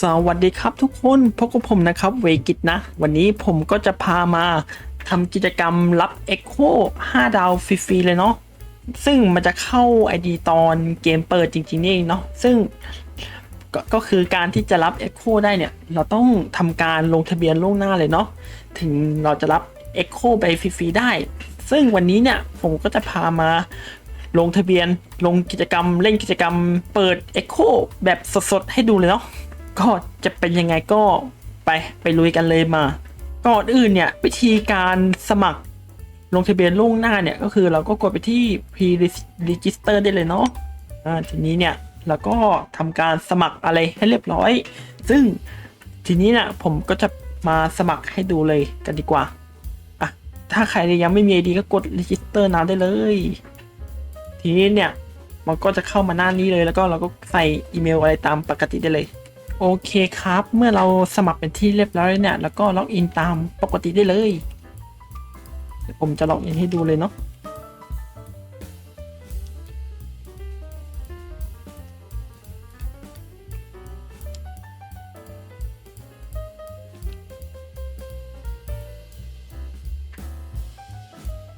สวัสดีครับทุกคนพบกับผมนะครับเวกิตนะ วันนี้ผมก็จะพามาทำกิจกรรมรับ Echo 5 ดาวฟรีๆเลยเนาะซึ่งมันจะเข้า ID ตอนเกมเปิดจริงๆนี่เองเนาะซึ่งกก็คือการที่จะรับ Echo ได้เนี่ย เราต้องทำการลงทะเบียนล่วงหน้าเลยเนาะถึงเราจะรับ Echo ไปฟรีๆได้ ซึ่งวันนี้เนี่ยผมก็จะพามาลงทะเบียนลงกิจกรรมเล่นกิจกรรมเปิด Echo แบบสดๆ ให้ดูเลยเนาะ ก็จะเป็นยังไงก็ไปไปลุยกันเลยมา ก่อนอื่นเนี่ยวิธีการสมัครลงทะเบียนล่วงหน้าเนี่ยก็คือเราก็กดไปที่ pre register ได้เลยเนาะอ่าทีนี้เนี่ยเราก็ทำการสมัครอะไรให้เรียบร้อย ซึ่งทีนี้เนี่ยผมก็จะมาสมัครให้ดูเลยกันดีกว่าอะถ้าใครยังไม่มี ID ก็กด register now ได้เลย ทีนี้เนี่ยมันก็จะเข้ามาหน้านี้เลยแล้วก็เราก็ใส่อีเมลอะไรตามปกติได้เลย โอเคครับ เมื่อเราสมัครเป็นที่เรียบร้อยแล้วเนี่ย แล้วก็ล็อกอินตามปกติได้เลยเดี๋ยวผมจะล็อกอินให้ดูเลยเนาะ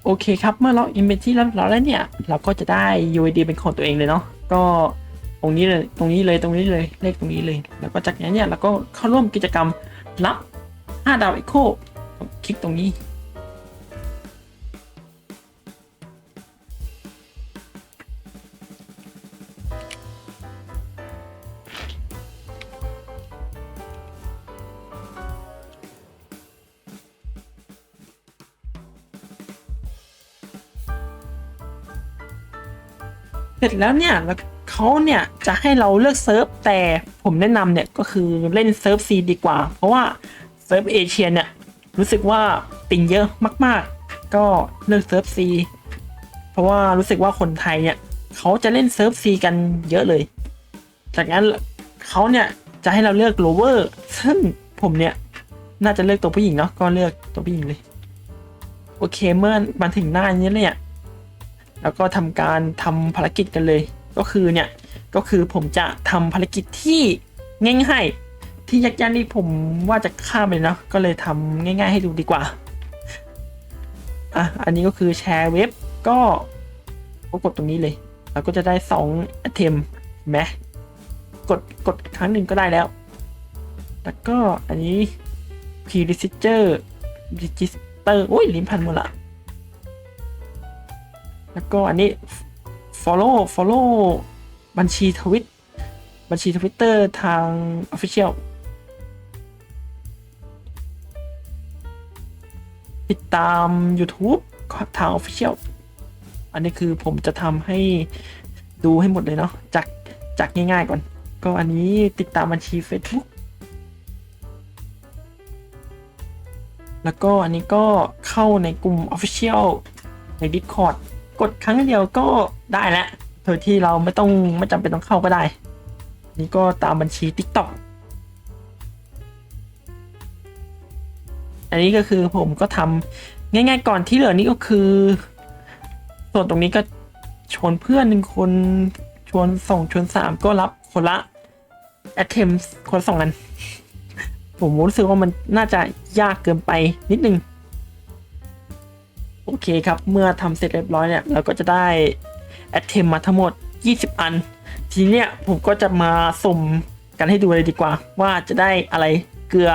โอเคครับ เมื่อล็อกอินเป็นที่เรียบร้อยแล้วเนี่ย เราก็จะได้ UID เป็นของตัวเองเลยเนาะก็ รงนี้เลยตรงนี้เลยตรงนี้เลยเลขตรงนี้เลย แล้วก็จากนั้นเนี่ยเราก็เข้าร่วมกิจกรรมรับ5ดาว Echo คลิกตรงนี้ เสร็จแล้วเนี่ยแล้ว เขาเนี่ยจะให้เราเลือกเซิร์ฟแต่ผมแนะนำเนี่ยก็คือเล่นเซิร์ฟซีดีกว่า เพราะว่าเซิร์ฟเอเชียเนี่ยรู้สึกว่าปิงเยอะมากๆ ก็เลือกเซิร์ฟซีเพราะว่ารู้สึกว่าคนไทยเนี่ยเขาจะเล่นเซิร์ฟซีกันเยอะเลย จากนั้นเขาเนี่ยจะให้เราเลือกโลเวอร์ซึ่งผมเนี่ยน่าจะเลือกตัวผู้หญิงเนาะก็เลือกตัวผู้หญิงเลย โอเคเมื่อมาถึงหน้านี้เนี่ยแล้วก็ทำการทำภารกิจกันเลย ก็คือเนี่ยก็คือผมจะทำภารกิจที่ง่ายๆที่ยากๆนี่ผมว่าจะข้ามไปเนาะก็เลยทำง่าย ๆ ให้ดูดีกว่าอะอันนี้ก็คือแชร์เว็บก็ก็กดตรงนี้เลยเราก็จะได้2 a t e m เห็นไหมกดกดครั้งหนึ่งก็ได้แล้ว แล้วก็อันนี้ p r e r e g i s t e r register โอ้ยลิ้นพันหมดละ แล้วก็อันนี้ follow follow บัญชีทวิต บัญชีทวิตเตอร์ทาง Official ติดตาม YouTube ทาง Official อันนี้คือผมจะทำให้ดูให้หมดเลยเนาะจากจากง่ายๆก่อน ก็อันนี้ติดตามบัญชี Facebook แล้วก็อันนี้ก็เข้าในกลุ่ม Official ใน Discord กดครั้งเดียวก็ได้แล้วโดยที่เราไม่ต้องไม่จำเป็นต้องเข้าก็ได้ นี่ก็ตามบัญชี TikTok อันนี้ก็คือผมก็ทำง่ายๆก่อนที่เหลือนี่ก็คือ ส่วนตรงนี้ก็ชวนเพื่อนหนึ่งคนชวนสองชวนสามก็รับคนละ attempt คนละสองอัน ผมรู้สึกว่ามันน่าจะยากเกินไปนิดนึง โอเคครับ เมื่อทำเสร็จเรียบร้อยเนี่ย เราก็จะได้แอ t เทมมาทั้งหมด 20 อัน ทีเนี้ยผมก็จะมาสุ่มกันให้ดูเลยดีกว่า ว่าจะได้อะไรเกลือ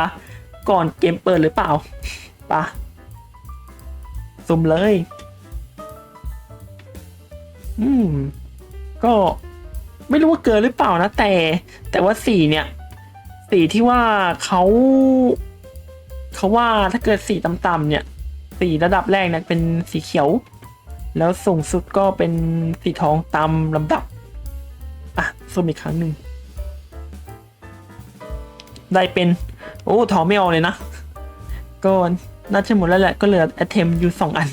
ก่อนเกมเปิดหรือเปล่าปะสุ่มเลย อืม ก็ไม่รู้ว่าเกลือหรือเปล่านะ แต่ แต่ว่าสีเนี่ย สีที่ว่าเขาเขาว่าถ้าเกิดสีต่ำๆเนี่ย สีระดับแรกนะเป็นสีเขียว แล้วสูงสุดก็เป็นสีทองตามลำดับ อะสุ่มอีกครั้งหนึ่ง ได้เป็น โอ้ทองไม่เอาเลยนะ ก็น่าจะหมดแล้วแหละ ก็เหลือ a t t e m อยู่2อัน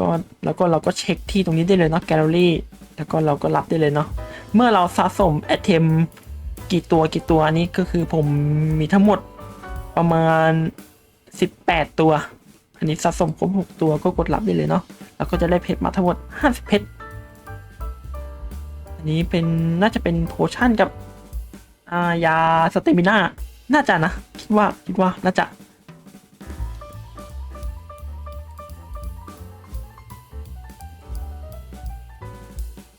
ก็แล้วก็เราก็เช็คที่ตรงนี้ได้เลยเนาะแกลเลอรี่ แล้วก็เราก็รับได้เลยเนาะ เมื่อเราสะสม a t t e m กี่ตัวกี่ตัวอันนี้ก็คือผมมีทั้งหมดประมาณ 18 ตัว อันนี้สะสมครบ6ตัวก็กดรับได้เลยเนาะแล้วก็จะได้เพชรมาทั้งหมด 50 เพชรอันนี้เป็นน่าจะเป็นโพชั่นกับายาสเตมิน่าน่าจะนะ คิดว่าคิดว่าน่าจะ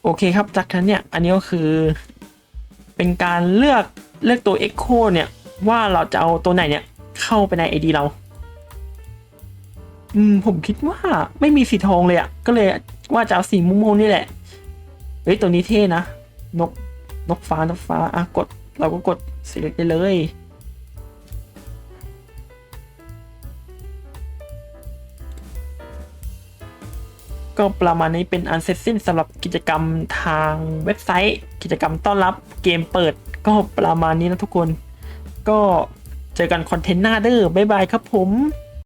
โอเคครับ จากนั้นเนี่ย อันนี้ก็คือ เป็นการเลือกเลือกตัว Echo เนี่ย ว่าเราจะเอาตัวไหนเนี่ย เข้าไปใน ID เรา อืมผมคิดว่าไม่มีสีทองเลยอะ่ะ ก็เลยว่าจะเอาสีม่วงๆนี่แหละ เฮ้ยตัวนี้เท่นะ นกนกฟ้านกฟ้าอะกด เราก็กด select ได้เลยก็ประมาณนี้เป็นอันเสร็จสิ้นสำหรับกิจกรรมทางเว็บไซต์ กิจกรรมต้อนรับเกมเปิด ก็ประมาณนี้นะทุกคน ก็เจอกันคอนเทนต์หน้าเด้อบ๊ายบายครับผม